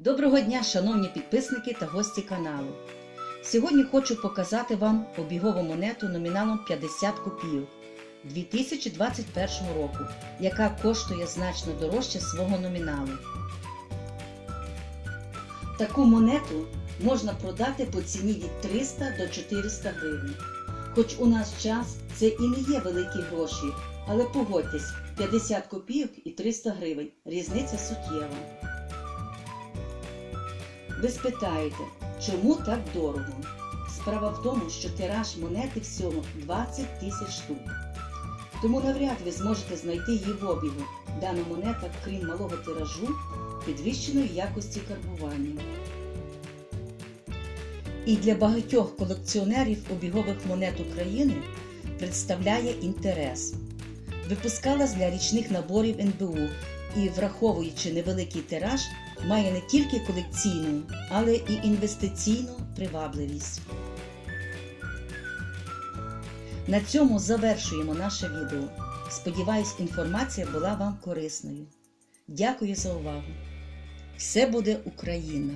Доброго дня, шановні підписники та гості каналу. Сьогодні хочу показати вам обігову монету номіналом 50 копійок 2021 року, яка коштує значно дорожче свого номіналу. Таку монету можна продати по ціні від 300 до 400 гривень. Хоч у наш час це і не є великі гроші, але погодьтесь, 50 копійок і 300 гривень різниця суттєва. Ви спитаєте, чому так дорого? Справа в тому, що тираж монети всього 20 тисяч штук. Тому навряд ви зможете знайти її в обігу. Дана монета, крім малого тиражу, підвищеної якості карбування. І для багатьох колекціонерів обігових монет України представляє інтерес. Випускалась для річних наборів НБУ і, враховуючи невеликий тираж, має не тільки колекційну, але і інвестиційну привабливість. На цьому завершуємо наше відео. Сподіваюсь, інформація була вам корисною. Дякую за увагу! Все буде Україна!